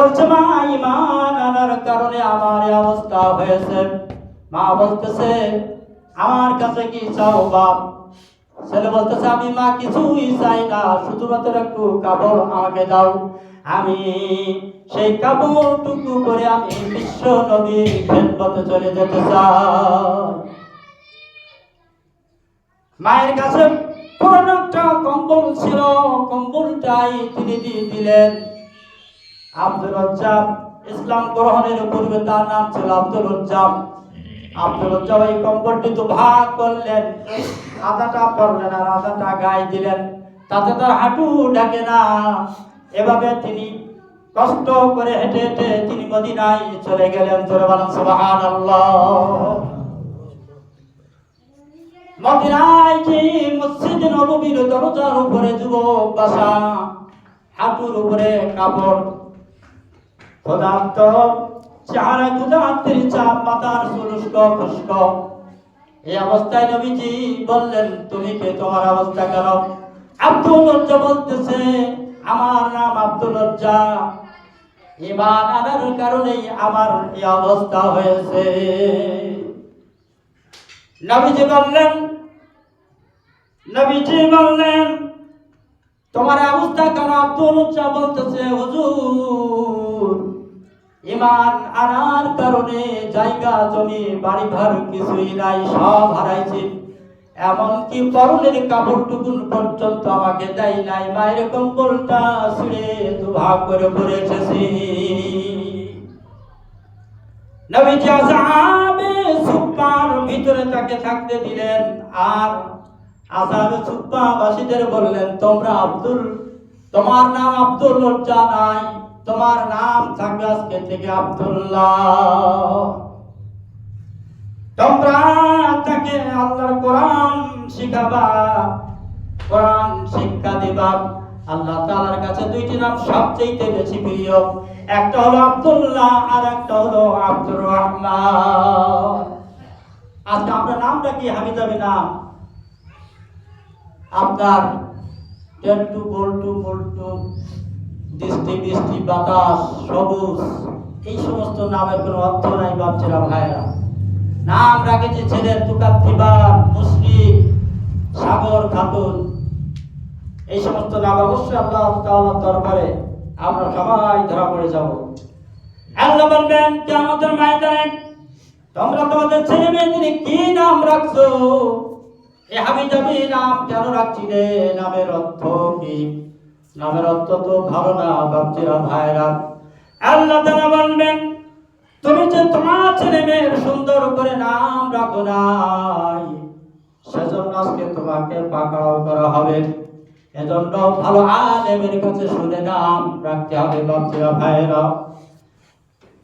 বলছে, মা ইমান আনার কারণে আমার অবস্থা হয়েছে। মা বলতেছে, আমার কাছে কি চাও বাপ? ছেলে বলতেছে, আমি, মা, কিছুই চাই না, শুধুমাত্র একটু কাপড় আমাকে দাও। আমি সেই কাপড়টুকু করে আমি বিশ্ব নবীর খেদমতে চলে যেতে চাই। মায়ের কাছে পুরনো একটা কম্বল ছিল, কম্বলটাই তিনি দিয়ে দিলেন। আব্দুল রজ্জাব ইসলাম গ্রহণের পূর্বে তার নাম ছিল আব্দুল রজ্জাব আব্দুল রজ্জাব এই কম্বলটি তো ভাগ করলেন আদাটা পরলেন আর আদাটা গায়ে দিলেন। তাতে তার হাঁটু ডাকে না। এভাবে তিনি কষ্ট করে হেঁটে হেঁটে তিনি মদিনায় চলে গেলেন। জোরে বলেন, সুবহানাল্লাহ। মদিনায় যে মসজিদ নববীর দরজার উপরে যুবক বাসা, হাঁটুর উপরে কাপড় চাপ সুলুস্ক খুস্ক এই অবস্থায় নবীজি বললেন, তুমি কে? তোমার অবস্থা কেন? আব্দুল লজ্জা বলতেছে, আমার নাম আব্দুল লজ্জা। ইমান আনার আমার এই অবস্থা হয়েছে। নবীজি বললেন নবীজি বললেন, তোমার অবস্থা কেন? আব্দুল উচ্চা বলতেছে, হুজুর ইমান আনার কারণে জায়গা জমি বাড়ি ঘর কিছুই নাই, সব হারাইছি। এমনকি পরনের কাপড় টুকুন পর্যন্ত আমাকে দেয় নাই। মায়ের কম্বলটা ছিঁড়ে দুভাগ করে পড়ে এসেছি নবীজি সুপ্পার ভিতরে তাকে থাকতে দিলেন। আর আযাবে সুপ্পাবাসীদের বললেন, তোমরা আব্দুল, তোমার নাম আব্দুল লজ্জা নাই। তোমার নাম থাকবে আজকে থেকে আব্দুল্লাহ। তাকে আল্লাহর কোরআন শিখাবা, কোরআন শিক্ষা দিবা। আল্লাহ তাআলার কাছে দুইটি নাম সবচেয়ে বেশি প্রিয়। একটা হলো আব্দুল্লাহ, আর একটা হলো আব্দুর রহমান। আজকে আপনার নামটা কি? হামিদাবি নাম। আপনার টেন্টু বল্টু বল্টু। দৃষ্টি, বৃষ্টি, বাতাস, সবুজ, এই সমস্ত নামের কোনো অর্থ নাই বাপছেরা ভাইরা নাম রাখেছে ছেলের তুকার দিবার মুসলিম, সাগর, খাতুন। এই সমস্ত নাম অবশ্যই আল্লাহ তাআলার দরবারে আমরা সবাই ধরা পড়ে যাব। আল্লাহ বলবেন যে আমাদের ময়দানে তোমরা তোমাদের ছেলে মেয়েদের কি নাম রাখছো? এ হাবি যাবি নাম কেন রাখছি রে? নামের অর্থ কি? নামের অর্থ তো ভালো না বাপজিরা ভাইরা আল্লাহ তাআলা বলবেন, তুমি যে তোমার ছেলে মেয়ের সুন্দর করে নাম রাখো নাই, সেজন্য আজকে তোমাকে পাকড়াও করা হবে। এজন্য ভালো আলেমের কাছে শুনে নাম রাখতে হবে, বাপজিরা ভাইরা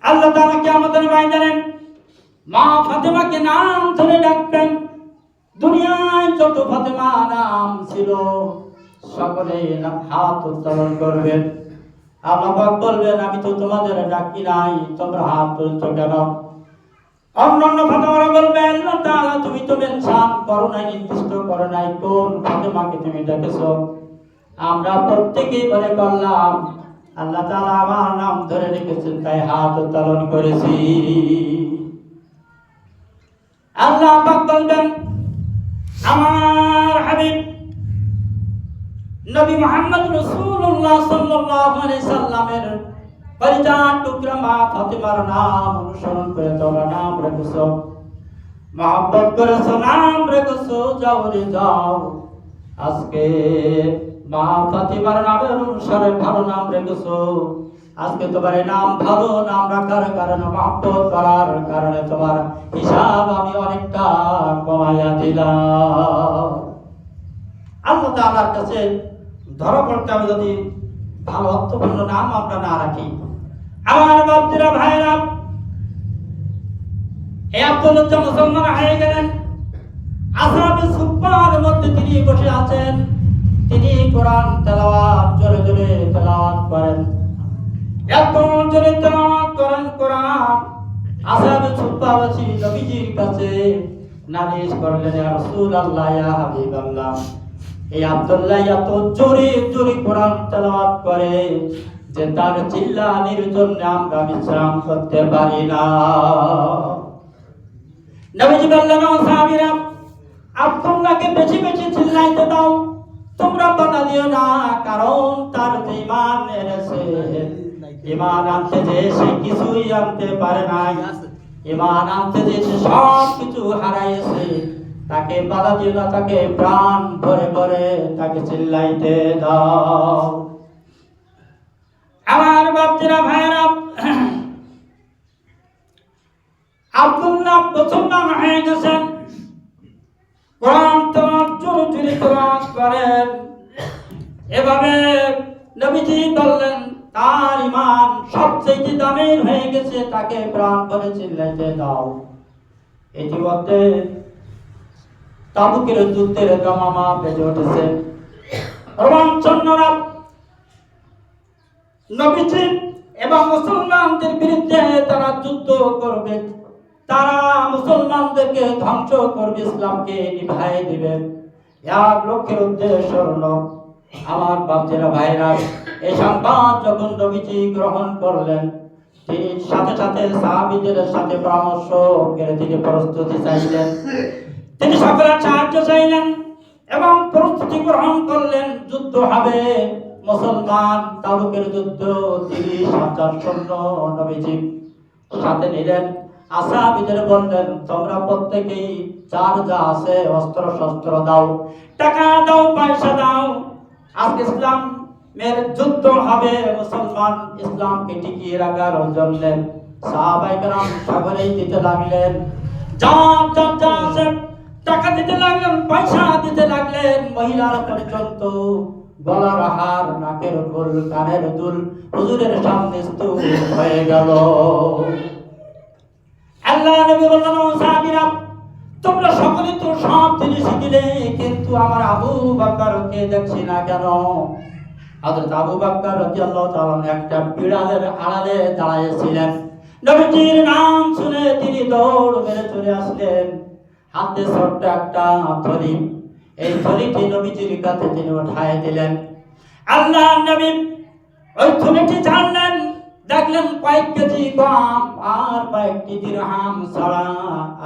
আল্লাহ তাআলা কি আমাদের ভাই জানেন মা ফাতেমাকে নাম ধরে ডাকতেন দুনিয়ায় যত ফাতেমা নাম ছিল আমি তো তোমাদের ডাকি নাই, তোমরা হাত তুলছো কেন? অন্যান্য ফাতেমারা বলবেন তুমি তো মেনশন করো নাই, নির্দিষ্ট করো নাই, কোন ফাতেমাকে তুমি ডেকেছো? আমরা প্রত্যেকেই মনে করলাম, আল্লাহ আমার নাম ধরে রেখেছেন, তাই হাত উত্তোলন করেছি। আল্লাহ বলবেন, আমার হাবিব নবী মোহাম্মদ রাসূলুল্লাহ সাল্লাল্লাহু আলাইহি সাল্লামের পরিজান টুকরা মা ফাতেমার নাম অনুসরণ করে তোমরা নাম রেখেছো। মহব্বত করেছ, নাম রেখেছো, যাও রে যাও। আজকে মা ফাতেমার নামের অনুসারে ভালো নাম রেখেছো। আজকে তোমার নাম ভালো নাম রাখার কারণে, মহব্বত করার কারণে তোমার হিসাব আমি অনেকটা কমাইয়া দিলাম। আল্লাহ তাআলার কাছে ধরা পড়তে হবে যদি ভালো অর্থপূর্ণ নাম আমরা না রাখি। আমার বাপজিরা ভাইরা এই আব্দুল উজ্জা মুসলমান হয়ে গেলেন। আসাবে সুপার মধ্যে তিনি বসে আছেন। তিনি কোরআন তেলাওয়াত, জোরে জোরে তেলাওয়াত করেন। এত জোরে তেলাওয়াত করেন কোরআন। আসাবে সুপাবাসী নবীজির কাছে নালিশ করলেন রাসূলুল্লাহ, ইয়া হাবিবাল্লাহ। এই আব্দুল্লাহ এত জোরে জোরে কোরআন তেলাওয়াত করে যে তার চিল্লানির জন্য আমরা বিশ্রাম করতে পারি না। নবীজি বললেন, ও সাহাবীরা, আব্দুল্লাহকে বেশি বেশি চিল্লাইতে দাও। তোমরা বাধা দিও না, কারণ তার যে ইমান এনেছে, ইমান আনতে যে সে কিছুই আনতে পারে নাই। ইমান আনতে যে সে সব কিছু হারাইছে তাকে বাধা দিও না, তাকে প্রাণ ভরে ভরে তাকে চিল্লাইতে দাও। আমার বাপজিরা ভাইরা আব্দুল্লাহ মুসলমান হয়ে গেছেন কোরআন তোমার জোরে জোরে কোরআন করেন। এভাবে নবীজি বললেন, তার ইমান সবচেয়ে দামের হয়ে গেছে, তাকে প্রাণ করে চিল্লাইতে দাও। ইতিমধ্যে তাবুকের যুদ্ধের দমামা বেজে উঠেছে। রোমাঞ্চন্যরা নবীজি এবং মুসলমানদের বিরুদ্ধে তারা যুদ্ধ করবে। তারা মুসলমানদেরকে ধ্বংস করবে, ইসলামকে নিভাই দিবে। এক লক্ষ্যের উদ্দেশ্য হলো আমার বাপজেরা ভাইরা এই সংবাদ যখন নবীজি গ্রহণ করলেন, তিনি সাথে সাথে সাহাবিদের সাথে পরামর্শ করে তিনি প্রস্তুতি চাইলেন। তিনি সকলে সাহায্য চাইলেন এবং প্রস্তুতি গ্রহণ করলেন, যুদ্ধ হবে। মুসলমান তালুকের যুদ্ধ নবীজি সাথে নিলেন। আসাবিদের বললেন, তোমরা প্রত্যেকেই যার যা আছে অস্ত্র শস্ত্র দাও, টাকা দাও, পয়সা দাও। আজকে ইসলাম মের যুদ্ধ হবে, মুসলমান ইসলামকে টিকিয়ে রাখার জন্য। সাহাবাইকার সকলেই দিতে লাগলেন। যা যা যা আছে টাকা দিতে লাগলেন, পয়সা দিতে লাগলেন, মহিলারা পর্যন্ত গলার হার, নাকের ফুল কানের দুল, হুজুরের সামনে হয়ে গেল। আল্লাহ নবী বললেন সাহাবীরা, তোমরা সকলে তো সব জিনিস দিলে কিন্তু আমার আবু বাক্কারকে দেখছি না কেন? হযরত আবু বাক্কার রাদিয়াল্লাহু তাআলা একটা বিড়ালের আড়ালে দাঁড়িয়েছিলেন নবীজির নাম শুনে তিনি দৌড় মেরে চলে আসলেন। হাতে ছোট্ট একটা থলি। এই থলিটি নবীজির কাছে তিনি উঠায় দিলেন। আল্লাহ নবী ওই থলিটি জানলেন, দেখলেন কয়েক কেজি গম আর কয়েকটি দিরহাম ছাড়া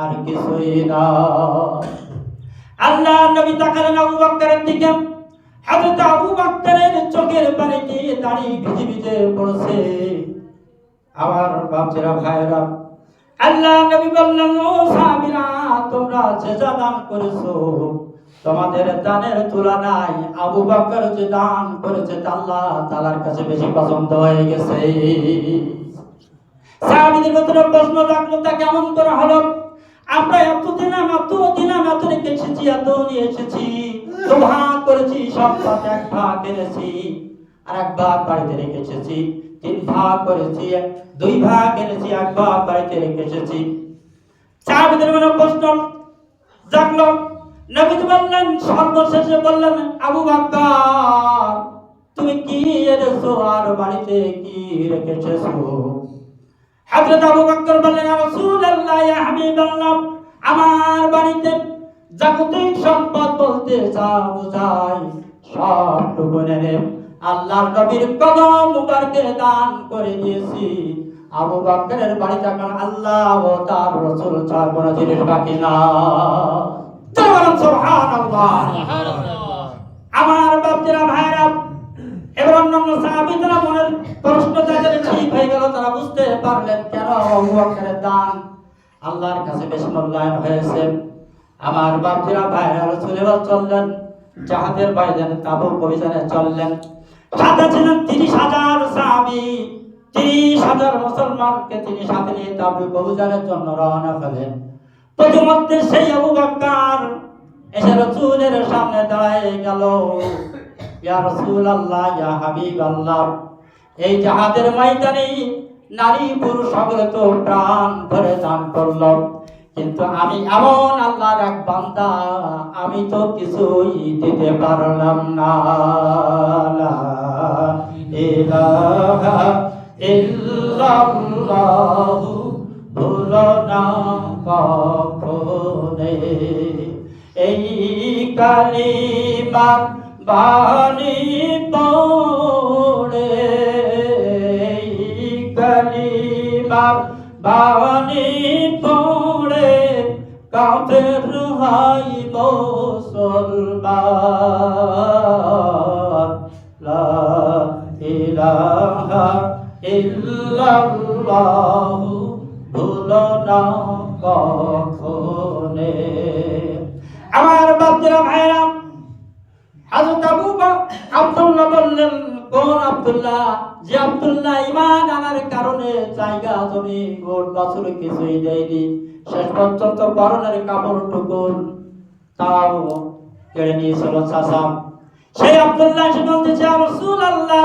আর কিছুই না। আল্লাহ নবী তাকালেন আবু বকরের দিকে। হযরত আবু বকরের চোখের পানিতে দাঁড়িয়ে ভিজে ভিজে পড়ছে। আমার বাপেরা ভাইরা আল্লাহ নবী বললেন, ও সাহাবীরা, তোমরা সেজা দান করেছ, তোমাদের দানের তুলনায় আবু বকর যে দান করেছে, তা আল্লাহ তাআলার কাছে বেশি পছন্দ হয়ে গেছে। সাহাবীদের ভিতরে প্রশ্ন রাখল তা কেমন করে হলো? আমরা এত দিনাম এত দিনাম এত রেখে এসেছি এত নিয়ে এসেছি দু ভাগ করেছি, সব পাতে এক ভাগ এনেছি, আর এক ভাগ বাড়িতে রেখে এসেছি তিন ভাগ করেছি দুই ভাগ এনেছি, এক ভাগ বাড়িতে রেখে এসেছি। সাহাবীদের মনে প্রশ্ন জাগলো নবীজি বললেন, সর্বশেষে বললেন, আবু বাক্কার, তুমি কি এনেছো আর বাড়িতে কি আবু বললেন রাসূলুল্লাহ, ইয়া হাবিবাল্লাহ, আমার বাড়িতে জাগতিক সম্পদ বলতে যা বোঝায় সব টুকুনে আল্লাহর নবীর কদম মুবারকে দান করে দিয়েছি। আবু এখন আল্লাহ ও তার রাসূল ছাড়া কোনো জিনিস বাকি না। আমার বাপজিরা ভাইরা এবার অন্যান্য মনের প্রশ্ন তাদের ঠিক হয়ে গেল? তারা বুঝতে পারলেন কেন আবু দান? আল্লাহর কাছে বেশ মূল্যায়ন হয়েছে। আমার বাপজিরা ভাইরা রাসূলের চললেন জাহাজের বাইরে তাবুক অভিযানে চললেন। সাথে ছিলেন তিরিশ হাজার সাহাবী। তিরিশ হাজার মুসলমানকে তিনি সাথে নিয়ে জন্য রওনা প্রতিমধ্যে সেই আবু বকর এসে রাসূলের সামনে দাঁড়ায় গেল। ইয়া রাসূলুল্লাহ, ইয়া হাবিবাল্লাহ, এই জাহাজের ময়দানে নারী পুরুষ সকলে তো প্রাণ ভরে দান করল। কিন্তু আমি এমন আল্লাহর এক বান্দা, আমি তো কিছুই দিতে পারলাম না। ইল্লাল্লাহু ভুলো না কখনে। এই কালিমার বাণী পড়ে। কালিমার বাণী পড়ে। কাফের হাই মুসলমান, লা ইলাহা ইল্লাল্লাহ ভুলো না কখনে। আমার বাপজিরা ভাইরা হাজরত আবু আব্দুল্লাহ বললেন, কোন আব্দুল্লাহ? যে আব্দুল্লাহ ইমান আনার কারণে জায়গা, জমি, গোট, বছর কিছুই দেয়নি। শেষ পর্যন্ত পরনের কাপড় টুকুন তাও কেড়ে নিয়েছিল চাষাম সেই আব্দুল্লাহ এসে বলতেছে রসুল আল্লাহ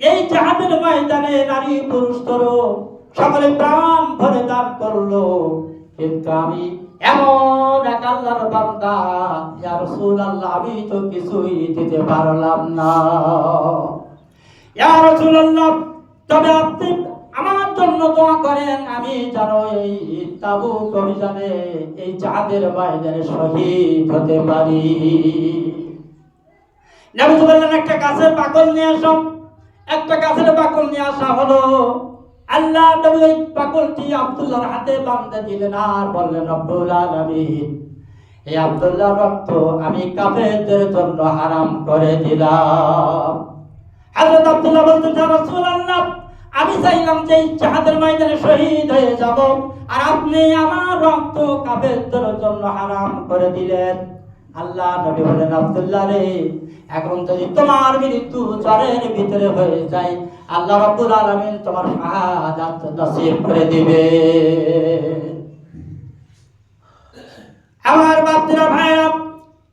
এই জাহাদের ময়দানে নারী পুরুষ তরু সকলে প্রাণ ভরে দান করল। কিন্তু আমি এমন এক আল্লাহর বান্দা আমি তো কিছুই দিতে পারলাম না। তবে আপনি আমার জন্য দোয়া করেন, আমি জানো এই তাবুক অভিযানে, এই চাঁদের ময়দানে শহীদ হতে পারি। নবী বললেন, একটা গাছের বাকল নিয়ে আসো একটা গাছের বাকল নিয়ে আসা হলো। আল্লাহ নবী ওই বাকলটি আব্দুল্লাহর হাতে বাঁধতে দিলেন আর বললেন, রব্বুল আলামিন এই আব্দুল্লাহ রক্ত আমি কাফেরদের জন্য হারাম করে দিলাম। হযরত আব্দুল্লাহ বলতেন, ইয়া রাসূলুল্লাহ, আমি চাইলাম যে জাহাদের ময়দানে শহীদ হয়ে যাব আর আপনি আমার রক্ত কাফেরদের জন্য হারাম করে দিলেন। আল্লাহ নবী বলেন, আব্দুল্লাহ রে, এখন যদি তোমার মৃত্যু ভিতরে হয়ে যায়, আল্লাহ আলামিন তোমার শাহাদাত নসিব করে দিবে। আমার বাপজিরা ভাইরা,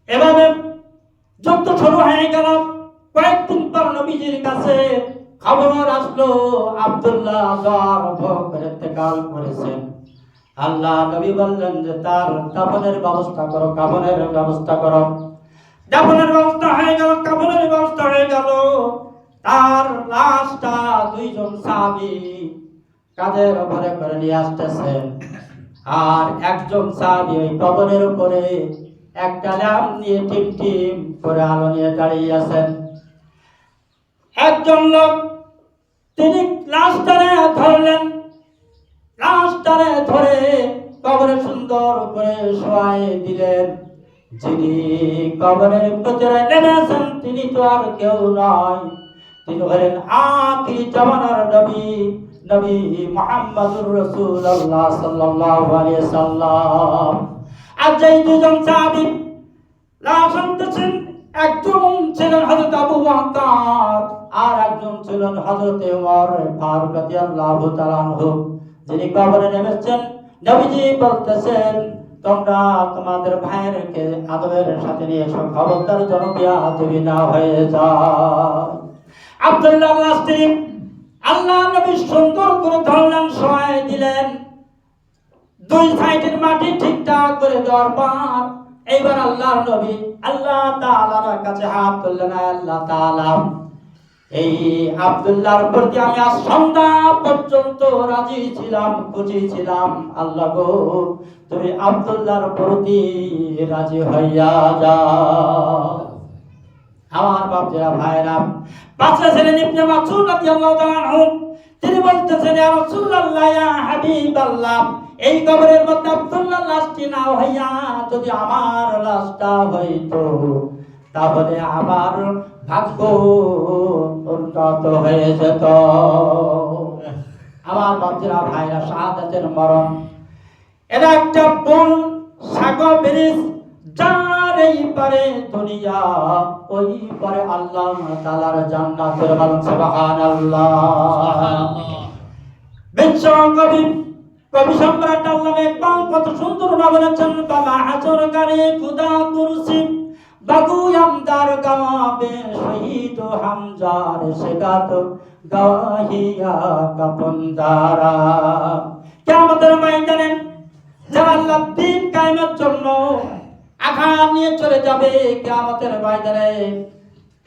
এভাবে যুদ্ধ শুরু হয়ে গেল। নবীজির কাছে খবর আসলো, আব্দুল্লাহ করে ইন্তেকাল করেছেন। আল্লাহ নবী বললেন যে, তার দাফনের ব্যবস্থা করো, কাফনের ব্যবস্থা করো। দাফনের ব্যবস্থা হয়ে গেল, কাফনের ব্যবস্থা হয়ে গেল। তার লাশটা দুইজন সাহাবী কাঁধের উপরে করে নিয়ে আসতেছেন। আর একজন সাহাবী ওই কবরের উপরে একটা ল্যাম্প নিয়ে টিম টিম করে আলো নিয়ে দাঁড়িয়ে আছেন। একজন লোক, তিনি লাশটারে ধরলেন। লাশটারে ধরে কবরে সুন্দর করে শোয়াই দিলেন। যিনি কবরের ভিতরে নেমেছেন, তিনি তো আর কেউ নয়। তিনি হলেন আখির জামানার নবী নবী মুহাম্মদুর রাসূলুল্লাহ সাল্লাল্লাহু সাল্লাম। আর যেই দুজন লাশ একজন ছিলেন হযরত আবু বকর আর একজন ছিলেন হযরত ওমর ফারুক রাদিয়াল্লাহু তাআলা যিনি কবরে নেমেছেন নবীজি বলতেছেন, তোমরা তোমাদের ভাইয়েরকে আদবের সাথে নিয়ে এসো খবরদার যেন বিয়া তুমি না হয়ে যাও। আব্দুল্লাহ আল্লাহ স্ত্রী আল্লাহ নবী সুন্দর করে ধরলেন সহায় দিলেন। দুই সাইডের মাটি ঠিকঠাক করে দেওয়ার এইবার আল্লাহর নবী আল্লাহ তাআলার কাছে হাত তুললেন, "আয় আল্লাহ তাআলা এই আব্দুল্লাহর প্রতি আমি আজ সন্ধ্যা পর্যন্ত রাজি ছিলাম, খুশি ছিলাম। আল্লাহ গো, তুমি আব্দুল্লাহর প্রতি রাজি হইয়া আমার বাপজিরা ভাইরা পাঁচটা ছেলে ইবনে মাসউদ রাদিয়াল্লাহু তাআলা তিনি বলতেছেন, ইয়া রাসূলুল্লাহ, ইয়া হাবিবাল্লাহ, এই কবরের মধ্যে আব্দুল্লাহ লাশটি না হইয়া যদি আমার লাশটা হইতো, তাহলে আমার আমার বাপজিরা ভাইরা শাহাদাতের মরণ। এটা একটা পুল সাগর ব্রিজ, যার এই ওই পারে আল্লাহ তাআলার জান্নাতের বলেন সুবহানাল্লাহ। বিশ্ব কবি কবি সম্রাট আল্লাহ ইকবাল কত সুন্দর না বলেছেন বাবা হাজর খুদা কুরসি। বাগু আমদার গাওয়াবে শহীদ হামজার শেখাত গাহিয়া কাপন্দারা কিয়ামতের ময়দানে যারা আল্লাহ কায়েমের জন্য আঘাত নিয়ে চলে যাবে, কিয়ামতের ময়দানে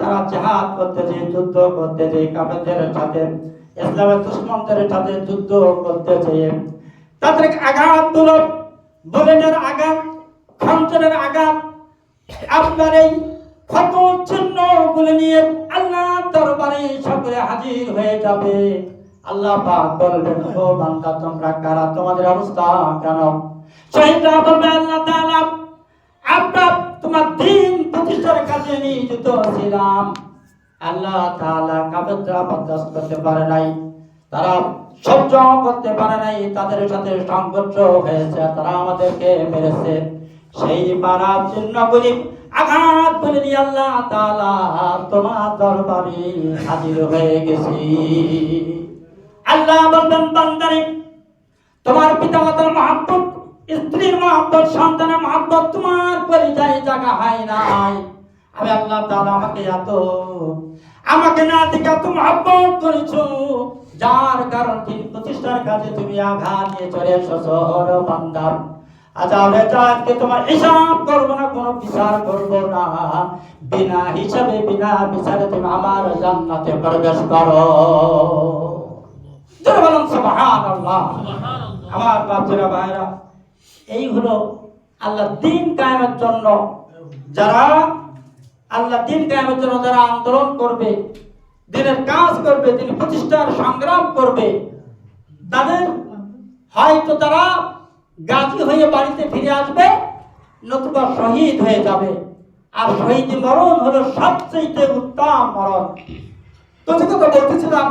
তারা জাহাদ করতেছে যুদ্ধ করতেছে কাফেরদের সাথে, ইসলামের দুশ্মনদের সাথে যুদ্ধ করতেছে তাদের আঘাতগুলো বুলেটের আঘাত খঞ্চরের আঘাত আপনার এই ক্ষত চিহ্ন নিয়ে আল্লাহ দরবারে সকলে হাজির হয়ে যাবে। আল্লাহ তোমরা কারা? তোমাদের অবস্থা কেন? বলবে, আল্লাহ আমরা তোমার দিন প্রতিষ্ঠার কাজে নিয়োজিত ছিলাম। আল্লাহ বরদাস্ত করতে পারে নাই। তারা সহ্য করতে পারে নাই। তাদের সাথে সংঘর্ষ হয়েছে। তারা আমাদেরকে মেরেছে। সেই মানব চিহ্ন করি আঘাত করে নিয়ে আল্লাহ তাআলা তোমার দরবারে হাজির হয়ে গেছি। আল্লাহ বলবেন, বান্দারে, তোমার পিতা মাতার মহাব্বত, স্ত্রীর মহাব্বত, সন্তানের মহাব্বত তোমার পরিচয় জায়গা হয় নাই। আমি আল্লাহ তাআলা আমাকে এত, আমাকে না দিকে এত মহাব্বত করেছ, যার কারণ দিন প্রতিষ্ঠার কাজে তুমি আঘাত নিয়ে চলে এসেছ, ওরে বান্দা। আচ্ছা আজকে তোমার হিসাব করব না কোনো বিচার করব না। বিনা হিসাবে বিনা বিচারে তুমি আমার জান্নাতে প্রবেশ করো। বলুন সুবহানাল্লাহ। আমার বাপজিরা ভাইরা এই হলো আল্লাহ দিন কায়েমের জন্য। যারা আল্লাহ দিন কায়েমের জন্য যারা আন্দোলন করবে দিনের কাজ করবে দিন প্রতিষ্ঠার সংগ্রাম করবে তাদের হয়তো তারা গাজী হয়ে বাড়িতে ফিরে আসবে, নতুবা শহীদ হয়ে যাবে। আর শহীদ মরণ হলো সবচেয়ে উত্তম মরণ। তো যে কথা বলতেছিলাম,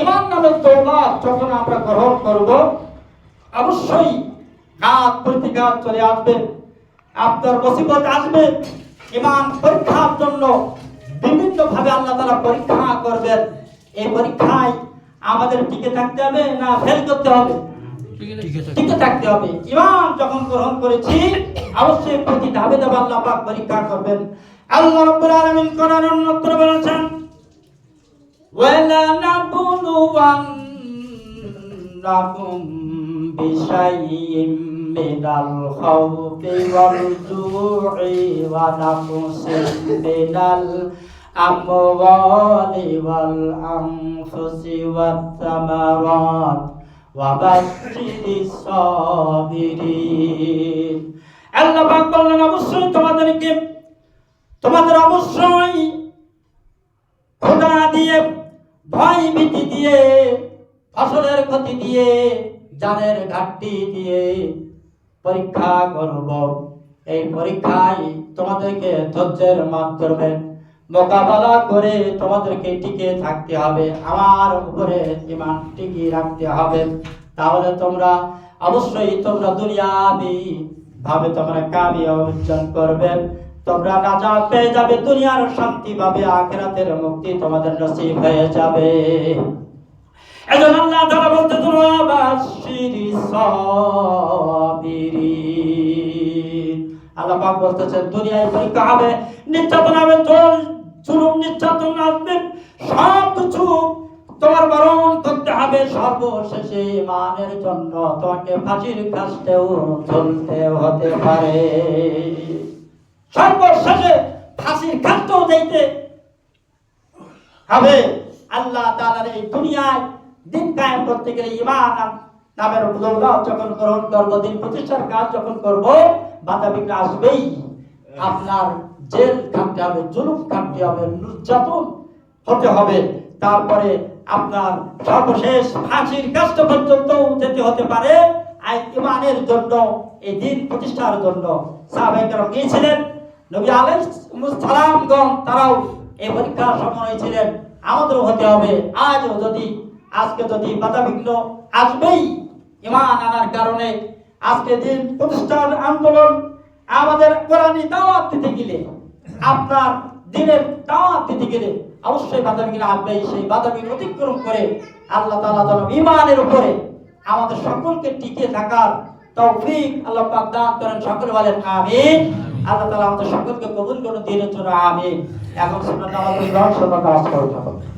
ইমান নামের দৌলত যখন আমরা গ্রহণ করব, অবশ্যই ঘাত প্রতিঘাত চলে আসবে, আপনার মুসিবত আসবে, ইমান পরীক্ষার জন্য বিভিন্ন ভাবে আল্লাহ তারা পরীক্ষা করবেন। এই পরীক্ষায় আমাদের টিকে থাকতে হবে না ফেল করতে হবে? টিকে থাকতে হবে। ইমাম যখন গ্রহণ করেছি অবশ্যই প্রতি ধাপে ধাপে আল্লাহ পাক পরীক্ষা করবেন। আল্লাহ রাব্বুল আলামিন কোরআন অন্যত্র বলেছেন ওয়ালা নাবলুওয়ান্নাকুম বিশাইয়্যিম মিনাল খাউফি ওয়াল জুউ'i ওয়া নাকসিম মিনাল আমওয়ালি ওয়াল আনফুসি ওয়াত থামারাত তোমাদেরকে তোমাদের অবশ্যই খোদা দিয়ে ভয় ভীতি দিয়ে ফসলের ক্ষতি দিয়ে জানের ঘাটতি দিয়ে পরীক্ষা করব, এই পরীক্ষায় তোমাদেরকে ধৈর্যের মাধ্যমে মোকাবেলা করে তোমাদেরকে টিকে থাকতে হবে, আমার উপরে ইমান টিকিয়ে রাখতে হবে। তাহলে তোমরা, অবশ্যই তোমরা দুনিয়াবি ভাবে তোমরা কামি অর্জন করবে। তোমরা নাজাত পেয়ে যাবে, দুনিয়ার শান্তি পাবে, আখিরাতের মুক্তি তোমাদের নসিব হয়ে যাবে। এজন্য আল্লাহ তাআলা বলতে বাশিরি সাবিরিন আল্লাহ পাক বলতেছেন, দুনিয়ায় পরীক্ষা হবে, নির্যাতন হবে জল জুলুম, নির্যাতন আসবে, সব কিছু তোমার বরণ করতে হবে সর্বশেষে মানের জন্য। তোমাকে ফাঁসির কাছেও চলতে হতে পারে। সর্বশেষে ফাঁসির কাছেও যাইতে হবে। আল্লাহ তাআলার এই দুনিয়ায় দিন কায়েম করতে গেলে ইমান নাম- নামের দৌলত যখন গ্রহণ করব, দিন প্রতিষ্ঠার কাজ যখন করব বিঘ্ন আসবেই। আপনার জেল খাটতে হবে, জুলুম খাটতে হবে, নির্যাতন হতে হবে। তারপরে আপনার সর্বশেষ ফাঁসির কাষ্ট পর্যন্ত যেতে হতে পারে ইমানের জন্য, এই দিন প্রতিষ্ঠার জন্য। গিয়েছিলেন, নবী তারাও এই পরীক্ষার সময় ছিলেন। আমাদেরও হতে হবে। আজও যদি, আজকে যদি বাধা বিঘ্ন আসবেই ইমান আনার কারণে, আজকে দিন প্রতিষ্ঠান আন্দোলন আমাদের কোরআনী দাওয়াত দিতে গেলে আপনার দিনের দাওয়াত দিতে গেলে অবশ্যই বাধা আসবে সেই বাধা অতিক্রম করে আল্লাহ তালা যেন ইমানের উপরে আমাদের সকলকে টিকে থাকার তৌফিক আল্লাহ পাক দান করেন সকল বলেন, আমিন। আল্লাহ তালা আমাদের সকলকে কবুল করুন দিনের জন্য আমিন। এখন সেটা আমাদের থাকুন